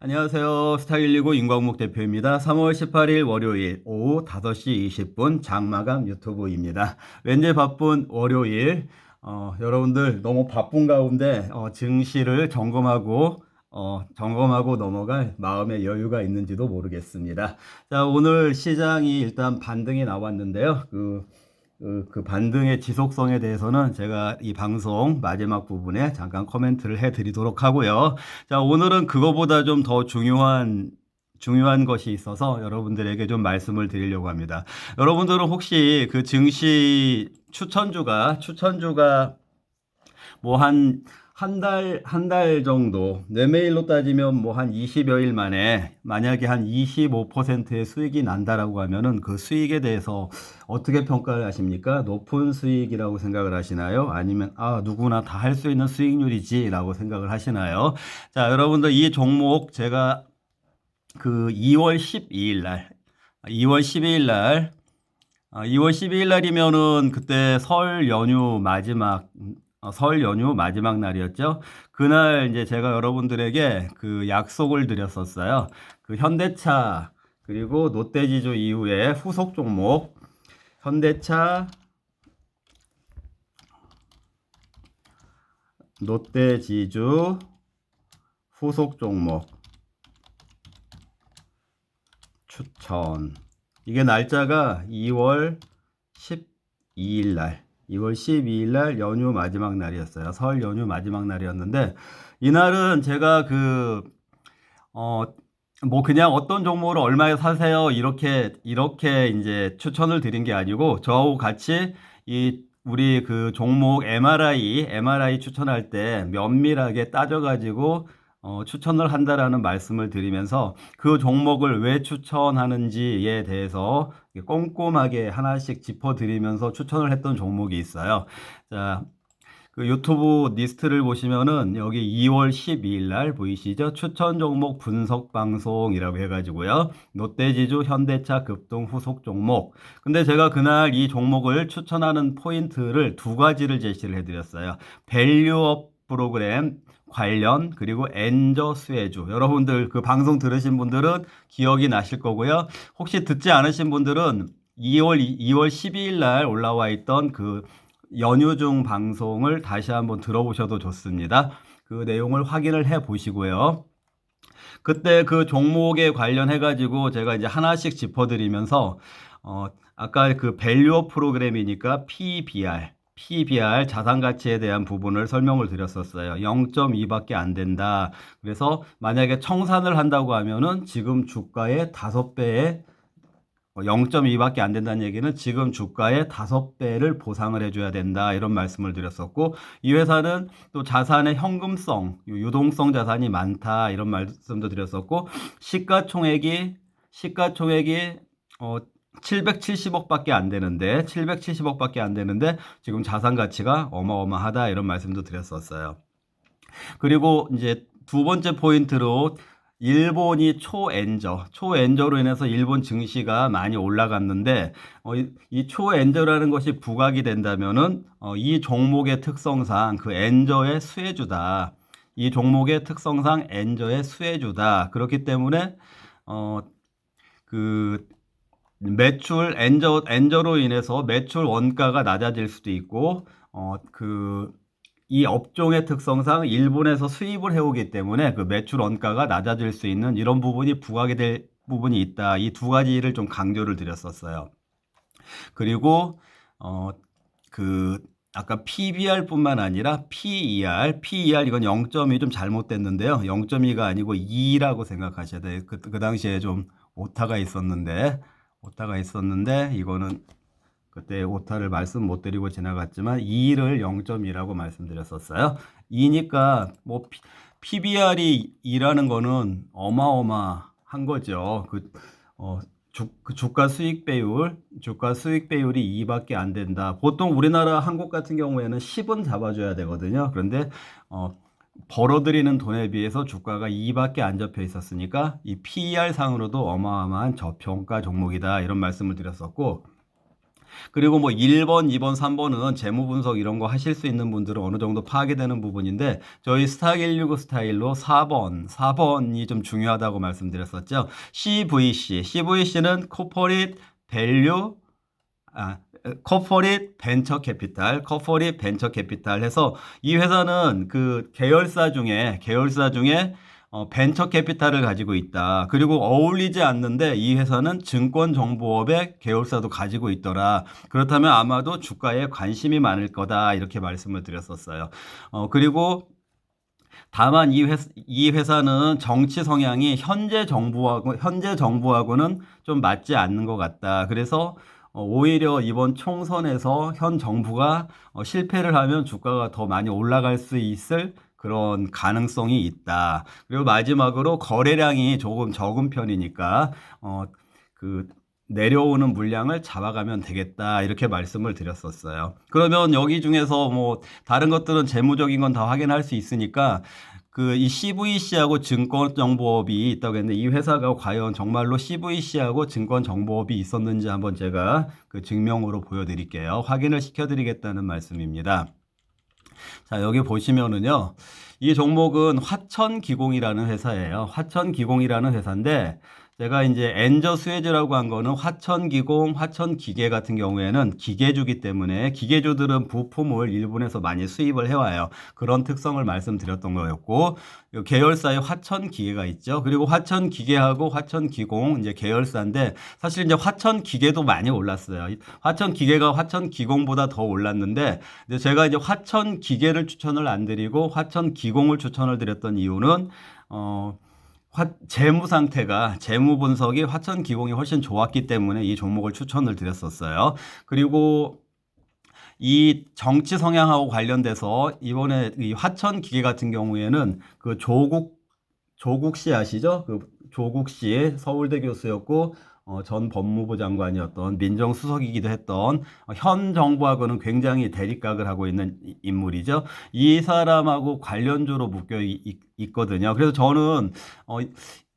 안녕하세요. 스타일19 임광목 대표입니다. 3월 18일 월요일 오후 5시 20분 장마감 유튜브입니다. 왠지 바쁜 월요일, 어, 여러분들 너무 바쁜 가운데 어, 증시를 점검하고 어, 점검하고 넘어갈 마음의 여유가 있는지도 모르겠습니다. 자, 오늘 시장이 일단 반등이 나왔는데요. 그 그, 그 반등의 지속성에 대해서는 제가 이 방송 마지막 부분에 잠깐 코멘트를 해드리도록 하고요. 자, 오늘은 그거보다 좀 더 중요한 중요한 것이 있어서 여러분들에게 좀 말씀을 드리려고 합니다. 여러분들은 혹시 그 증시 추천주가 추천주가 뭐한 한 달, 한 달 정도, 내매일로 따지면 뭐 한 20여일 만에 만약에 한 25%의 수익이 난다라고 하면은 그 수익에 대해서 어떻게 평가를 하십니까? 높은 수익이라고 생각을 하시나요? 아니면, 아, 누구나 다 할 수 있는 수익률이지라고 생각을 하시나요? 자, 여러분들 이 종목 제가 그 2월 12일 날, 2월 12일 날, 2월 12일 날이면은 그때 설 연휴 마지막 어, 설 연휴 마지막 날이었죠. 그날 이제 제가 여러분들에게 그 약속을 드렸었어요. 그 현대차 그리고 롯데지주 이후에 후속 종목 현대차 롯데지주 후속 종목 추천 이게 날짜가 2월 12일 날 2월 12일 날 연휴 마지막 날이었어요. 설 연휴 마지막 날이었는데 이날은 제가 그 어 뭐 그냥 어떤 종목을 얼마에 사세요 이렇게 이렇게 이제 추천을 드린 게 아니고 저하고 같이 이 우리 그 종목 MRI MRI 추천할 때 면밀하게 따져가지고 어, 추천을 한다라는 말씀을 드리면서 그 종목을 왜 추천하는지에 대해서 꼼꼼하게 하나씩 짚어드리면서 추천을 했던 종목이 있어요. 자, 그 유튜브 리스트를 보시면은 여기 2월 12일 날 보이시죠? 추천 종목 분석 방송이라고 해가지고요. 롯데지주 현대차 급등 후속 종목. 근데 제가 그날 이 종목을 추천하는 포인트를 두 가지를 제시를 해드렸어요. 밸류업 프로그램 관련 그리고 엔저 수혜주 여러분들 그 방송 들으신 분들은 기억이 나실 거고요. 혹시 듣지 않으신 분들은 2월 2월 12일 날 올라와 있던 그 연휴 중 방송을 다시 한번 들어보셔도 좋습니다. 그 내용을 확인을 해 보시고요. 그때 그 종목에 관련해 가지고 제가 이제 하나씩 짚어드리면서 어 아까 그 밸류어 프로그램이니까 PBR PBR 자산 가치에 대한 부분을 설명을 드렸었어요. 0.2밖에 안 된다. 그래서 만약에 청산을 한다고 하면은 지금 주가의 5배에 0.2밖에 안 된다는 얘기는 지금 주가의 5배를 보상을 해줘야 된다. 이런 말씀을 드렸었고, 이 회사는 또 자산의 현금성, 유동성 자산이 많다. 이런 말씀도 드렸었고, 시가총액이, 시가총액이, 어, 770억밖에 안 되는데 770억밖에 안 되는데 지금 자산 가치가 어마어마하다 이런 말씀도 드렸었어요. 그리고 이제 두 번째 포인트로 일본이 초엔저, 초엔저로 인해서 일본 증시가 많이 올라갔는데 어, 이 초엔저라는 것이 부각이 된다면은 어, 이 종목의 특성상 그 엔저의 수혜주다. 이 종목의 특성상 엔저의 수혜주다. 그렇기 때문에 어, 그 매출 엔저 엔저로 인해서 매출 원가가 낮아질 수도 있고 어그 이 업종의 특성상 일본에서 수입을 해오기 때문에 그 매출 원가가 낮아질 수 있는 이런 부분이 부각이 될 부분이 있다. 이 두 가지를 좀 강조를 드렸었어요. 그리고 어 그 아까 PBR뿐만 아니라 PER, PER 이건 0.2 좀 잘못됐는데요. 0.2가 아니고 2라고 생각하셔야 돼요. 그, 그 당시에 좀 오타가 있었는데 오타가 있었는데 이거는 그때 오타를 말씀 못 드리고 지나갔지만 2를 0.2라고 말씀드렸었어요. 2니까 뭐 PBR이 2라는 거는 어마어마한 거죠. 그, 어, 주, 그 주가 수익 배율, 주가 수익 배율이 2밖에 안 된다. 보통 우리나라 한국 같은 경우에는 10은 잡아줘야 되거든요. 그런데 어, 벌어들이는 돈에 비해서 주가가 2밖에 안 접혀 있었으니까 이 PER 상으로도 어마어마한 저평가 종목이다 이런 말씀을 드렸었고 그리고 뭐 1번, 2번, 3번은 재무 분석 이런 거 하실 수 있는 분들은 어느 정도 파악이 되는 부분인데 저희 스타일 165 스타일로 4번, 4번이 좀 중요하다고 말씀드렸었죠. CVC, CVC는 Corporate Value 아, 코퍼릿 벤처 캐피탈, 코퍼릿 벤처 캐피탈 해서 이 회사는 그 계열사 중에 계열사 중에 어, 벤처 캐피탈을 가지고 있다. 그리고 어울리지 않는데 이 회사는 증권정보업의 계열사도 가지고 있더라. 그렇다면 아마도 주가에 관심이 많을 거다. 이렇게 말씀을 드렸었어요. 어, 그리고 다만 이, 회사, 이 회사는 정치 성향이 현재 정부하고 현재 정부하고는 좀 맞지 않는 것 같다. 그래서 어, 오히려 이번 총선에서 현 정부가 어, 실패를 하면 주가가 더 많이 올라갈 수 있을 그런 가능성이 있다. 그리고 마지막으로 거래량이 조금 적은 편이니까 어, 그 내려오는 물량을 잡아가면 되겠다 이렇게 말씀을 드렸었어요. 그러면 여기 중에서 뭐 다른 것들은 재무적인 건 다 확인할 수 있으니까 그 이 CVC하고 증권정보업이 있다고 했는데 이 회사가 과연 정말로 CVC하고 증권정보업이 있었는지 한번 제가 그 증명으로 보여드릴게요. 확인을 시켜드리겠다는 말씀입니다. 자, 여기 보시면은요. 이 종목은 화천기공이라는 회사예요. 화천기공이라는 회사인데 제가 이제 엔저 스웨즈라고 한 거는 화천기공, 화천기계 같은 경우에는 기계주기 때문에 기계주들은 부품을 일본에서 많이 수입을 해와요. 그런 특성을 말씀드렸던 거였고 요 계열사에 화천기계가 있죠. 그리고 화천기계하고 화천기공 이제 계열사인데 사실 이제 화천기계도 많이 올랐어요. 화천기계가 화천기공보다 더 올랐는데 이제 제가 이제 화천기계를 추천을 안 드리고 화천기공을 추천을 드렸던 이유는 어 화, 재무 상태가 재무 분석이 화천 기공이 훨씬 좋았기 때문에 이 종목을 추천을 드렸었어요. 그리고 이 정치 성향하고 관련돼서 이번에 이 화천 기계 같은 경우에는 그 조국 조국 씨 아시죠? 그 조국 씨 서울대 교수였고 어, 전 법무부 장관이었던 민정수석이기도 했던 어, 현 정부하고는 굉장히 대립각을 하고 있는 인물이죠. 이 사람하고 관련주로 묶여 있, 있거든요. 그래서 저는 어,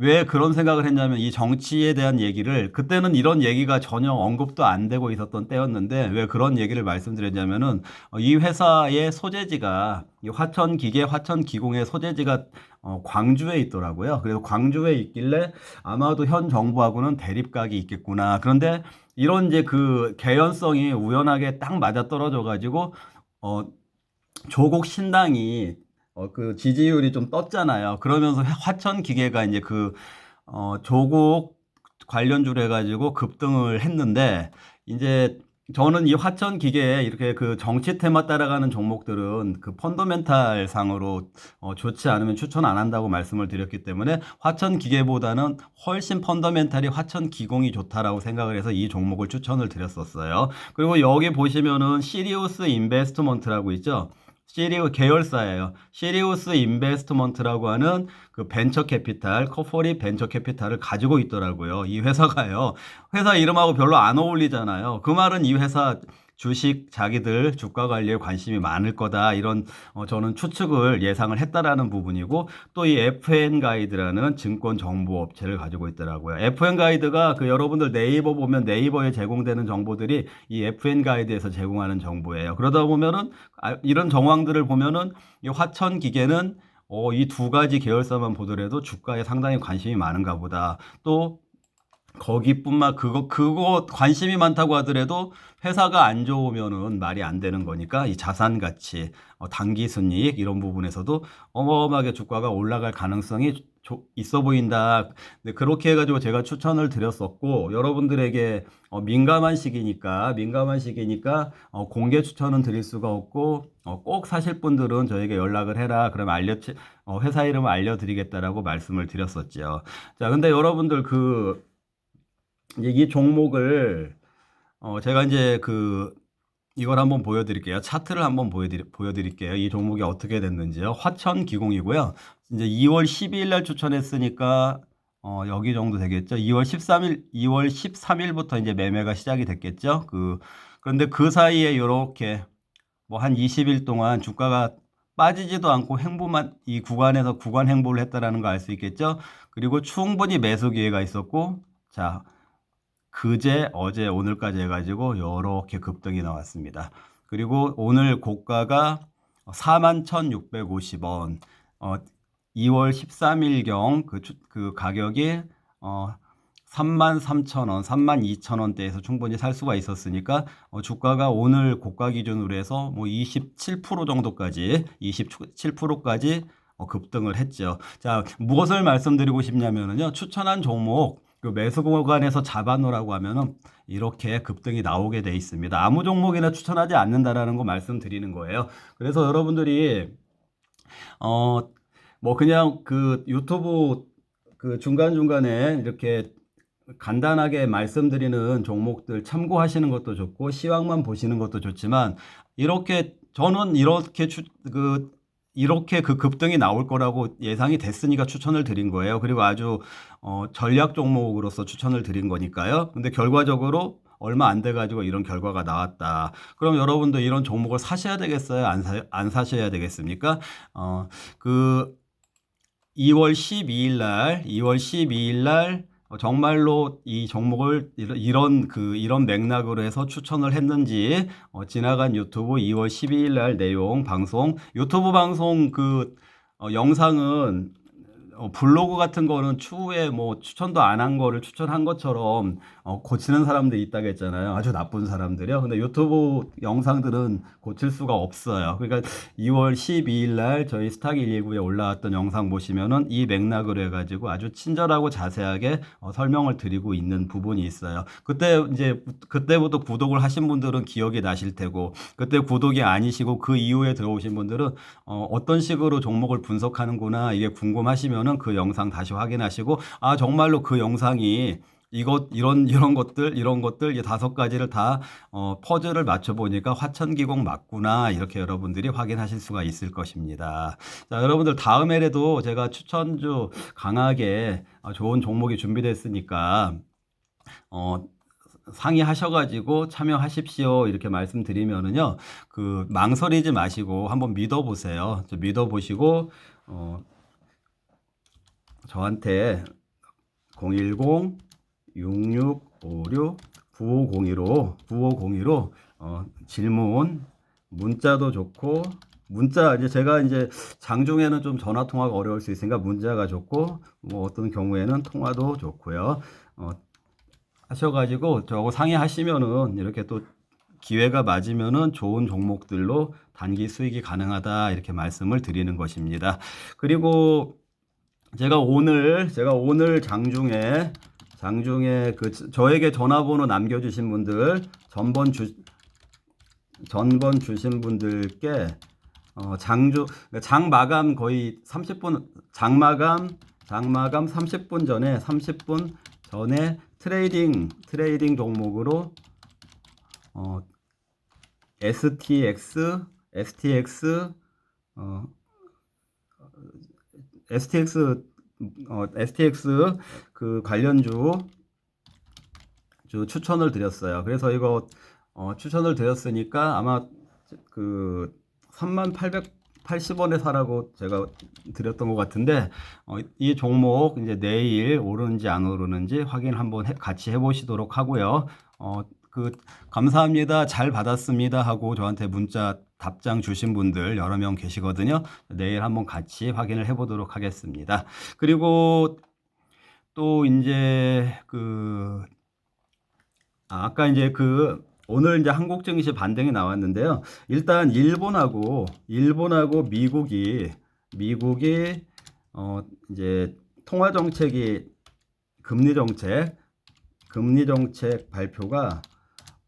왜 그런 생각을 했냐면 이 정치에 대한 얘기를 그때는 이런 얘기가 전혀 언급도 안 되고 있었던 때였는데 왜 그런 얘기를 말씀드렸냐면은 어, 이 회사의 소재지가 이 화천 기계, 화천 기공의 소재지가 어, 광주에 있더라고요. 그래서 광주에 있길래 아마도 현 정부하고는 대립각이 있겠구나. 그런데 이런 이제 그 개연성이 우연하게 딱 맞아 떨어져 가지고 어 조국 신당이 어, 그 지지율이 좀 떴잖아요. 그러면서 화천 기계가 이제 그, 어, 조국 관련주로 해가지고 급등을 했는데, 이제 저는 이 화천 기계에 이렇게 그 정치 테마 따라가는 종목들은 그 펀더멘탈 상으로 어, 좋지 않으면 추천 안 한다고 말씀을 드렸기 때문에 화천 기계보다는 훨씬 펀더멘탈이 화천 기공이 좋다라고 생각을 해서 이 종목을 추천을 드렸었어요. 그리고 여기 보시면은 시리우스 인베스트먼트라고 있죠. 시리우 계열사예요. 시리우스 인베스트먼트라고 하는 그 벤처 캐피탈, 커퍼리 벤처 캐피탈을 가지고 있더라고요. 이 회사가요. 회사 이름하고 별로 안 어울리잖아요. 그 말은 이 회사 주식 자기들 주가 관리에 관심이 많을 거다 이런 어, 저는 추측을 예상을 했다라는 부분이고 또 이 FN 가이드라는 증권 정보 업체를 가지고 있더라고요. FN 가이드가 그 여러분들 네이버 보면 네이버에 제공되는 정보들이 이 FN 가이드에서 제공하는 정보예요. 그러다 보면은 아, 이런 정황들을 보면은 이 화천 기계는 어, 이 두 가지 계열사만 보더라도 주가에 상당히 관심이 많은가 보다. 또 거기뿐만 그거 그거 관심이 많다고 하더라도 회사가 안 좋으면은 말이 안 되는 거니까 이 자산 가치, 어, 단기 순이익 이런 부분에서도 어마어마하게 주가가 올라갈 가능성이 조, 있어 보인다. 네, 그렇게 해가지고 제가 추천을 드렸었고 여러분들에게 어, 민감한 시기니까 민감한 시기니까 어, 공개 추천은 드릴 수가 없고 어, 꼭 사실 분들은 저에게 연락을 해라. 그러면 알려 어, 회사 이름을 알려드리겠다라고 말씀을 드렸었죠. 자, 근데 여러분들 그 이제 이 종목을 어 제가 이제 그 이걸 한번 보여드릴게요. 차트를 한번 보여드리, 보여드릴게요. 이 종목이 어떻게 됐는지요. 화천 기공이고요. 이제 2월 12일 날 추천했으니까 어 여기 정도 되겠죠. 2월 13일, 2월 13일부터 이제 매매가 시작이 됐겠죠. 그 그런데 그 사이에 이렇게 뭐 한 20일 동안 주가가 빠지지도 않고 행보만 이 구간에서 구간 행보를 했다라는 거 알 수 있겠죠. 그리고 충분히 매수 기회가 있었고 자 그제, 어제, 오늘까지 해가지고 이렇게 급등이 나왔습니다. 그리고 오늘 고가가 41,650원. 어, 2월 13일경 그, 추- 그 가격이 어, 33,000원, 32,000원대에서 충분히 살 수가 있었으니까 어, 주가가 오늘 고가 기준으로 해서 뭐 27% 정도까지 27%까지 어, 급등을 했죠. 자, 무엇을 말씀드리고 싶냐면은요. 추천한 종목 그 매수 구간에서 잡아놓으라고 하면은 이렇게 급등이 나오게 돼 있습니다. 아무 종목이나 추천하지 않는다라는 거 말씀드리는 거예요. 그래서 여러분들이 어 뭐 그냥 그 유튜브 그 중간 중간에 이렇게 간단하게 말씀드리는 종목들 참고하시는 것도 좋고 시황만 보시는 것도 좋지만 이렇게 저는 이렇게 추, 그 이렇게 그 급등이 나올 거라고 예상이 됐으니까 추천을 드린 거예요. 그리고 아주 어, 전략 종목으로서 추천을 드린 거니까요. 근데 결과적으로 얼마 안 돼가지고 이런 결과가 나왔다. 그럼 여러분도 이런 종목을 사셔야 되겠어요? 안, 사, 안 사셔야 되겠습니까? 어, 그 2월 12일 날, 2월 12일 날 어, 정말로 이 종목을 이런, 이런 그 이런 맥락으로 해서 추천을 했는지 어, 지나간 유튜브 2월 12일 날 내용 방송 유튜브 방송 그 어, 영상은 어, 블로그 같은 거는 추후에 뭐 추천도 안 한 거를 추천한 것처럼 어, 고치는 사람들이 있다고 했잖아요. 아주 나쁜 사람들이요. 근데 유튜브 영상들은 고칠 수가 없어요. 그러니까 2월 12일 날 저희 스타기 119에 올라왔던 영상 보시면은 이 맥락으로 해가지고 아주 친절하고 자세하게 어, 설명을 드리고 있는 부분이 있어요. 그때 이제 그때부터 구독을 하신 분들은 기억이 나실 테고 그때 구독이 아니시고 그 이후에 들어오신 분들은 어, 어떤 식으로 종목을 분석하는구나 이게 궁금하시면은 그 영상 다시 확인하시고 아 정말로 그 영상이 이것 이런 이런 것들 이런 것들 이 다섯 가지를 다 어, 퍼즐을 맞춰 보니까 화천기공 맞구나 이렇게 여러분들이 확인하실 수가 있을 것입니다. 자 여러분들 다음 해에도 제가 추천주 강하게 어, 좋은 종목이 준비됐으니까 어, 상의하셔가지고 참여하십시오 이렇게 말씀드리면은요 그 망설이지 마시고 한번 믿어보세요. 저 믿어보시고 어, 저한테 010 6656 9502로 9502로 어, 질문 문자도 좋고 문자 이제 제가 이제 장중에는 좀 전화 통화가 어려울 수 있으니까 문자가 좋고 뭐 어떤 경우에는 통화도 좋고요. 어, 하셔가지고 저거 상의하시면은 이렇게 또 기회가 맞으면은 좋은 종목들로 단기 수익이 가능하다 이렇게 말씀을 드리는 것입니다. 그리고 제가 오늘 제가 오늘 장중에 장중에 그 저- 저에게 전화번호 남겨주신 분들 전번 주 전번 주신 분들께 어, 장주 장 마감 거의 30분 장 마감 장 마감 30분 전에 30분 전에 트레이딩 트레이딩 종목으로 어, STX STX 어, STX 어, STX 그 관련주 주 추천을 드렸어요. 그래서 이거 어, 추천을 드렸으니까 아마 그 3880원에 사라고 제가 드렸던 것 같은데 어, 이 종목 이제 내일 오르는지 안 오르는지 확인 한번 해- 같이 해보시도록 하고요. 어, 그 감사합니다. 잘 받았습니다 하고 저한테 문자 답장 주신 분들 여러 명 계시거든요. 내일 한번 같이 확인을 해 보도록 하겠습니다. 그리고 또 이제 그 아, 아까 이제 그 오늘 이제 한국 증시 반등이 나왔는데요. 일단 일본하고 일본하고 미국이 미국이 어 이제 통화 정책이 금리 정책 금리 정책 발표가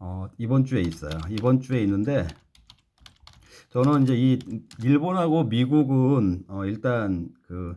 어 이번 주에 있어요. 이번 주에 있는데 저는 이제 이 일본하고 미국은 어 일단 그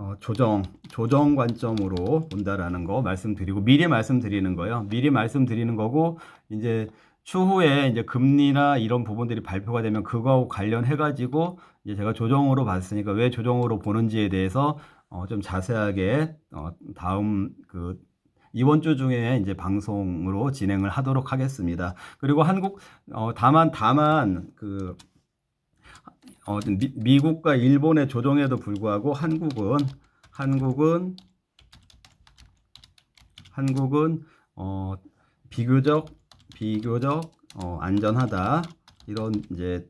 어, 조정, 조정 관점으로 본다라는 거 말씀드리고 미리 말씀드리는 거예요. 미리 말씀드리는 거고 이제 추후에 이제 금리나 이런 부분들이 발표가 되면 그거하고 관련해 가지고 이제 제가 조정으로 봤으니까 왜 조정으로 보는지에 대해서 어, 좀 자세하게 어, 다음 그 이번 주 중에 이제 방송으로 진행을 하도록 하겠습니다. 그리고 한국 어, 다만 다만 그 어, 미, 미국과 일본의 조정에도 불구하고 한국은 한국은 한국은 어, 비교적 비교적 어, 안전하다 이런 이제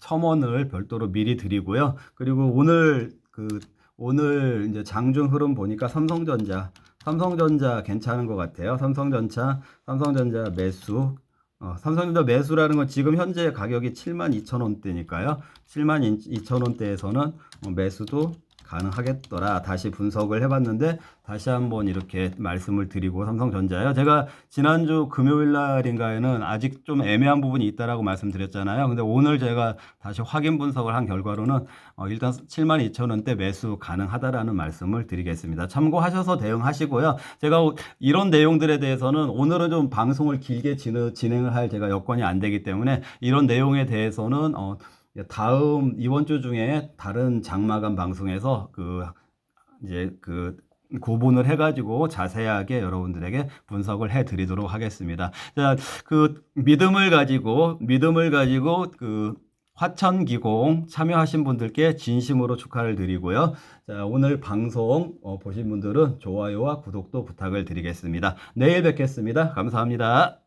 첨언을 별도로 미리 드리고요. 그리고 오늘 그 오늘 이제 장중 흐름 보니까 삼성전자 삼성전자 괜찮은 것 같아요. 삼성전자 삼성전자 매수 어, 삼성전자 매수라는 건 지금 현재 가격이 7만 2천 원대니까요. 7만 2천 원대에서는 어, 매수도 가능하겠더라. 다시 분석을 해봤는데 다시 한번 이렇게 말씀을 드리고 삼성전자요. 제가 지난주 금요일 날인가에는 아직 좀 애매한 부분이 있다라고 말씀드렸잖아요. 근데 오늘 제가 다시 확인 분석을 한 결과로는 어, 일단 7만 2천 원대 매수 가능하다라는 말씀을 드리겠습니다. 참고하셔서 대응하시고요. 제가 이런 내용들에 대해서는 오늘은 좀 방송을 길게 진- 진행을 할 제가 여건이 안 되기 때문에 이런 내용에 대해서는 어, 다음 이번 주 중에 다른 장마감 방송에서 그 이제 그 구분을 해가지고 자세하게 여러분들에게 분석을 해드리도록 하겠습니다. 자, 그 믿음을 가지고 믿음을 가지고 그 화천기공 참여하신 분들께 진심으로 축하를 드리고요. 자, 오늘 방송 어, 보신 분들은 좋아요와 구독도 부탁을 드리겠습니다. 내일 뵙겠습니다. 감사합니다.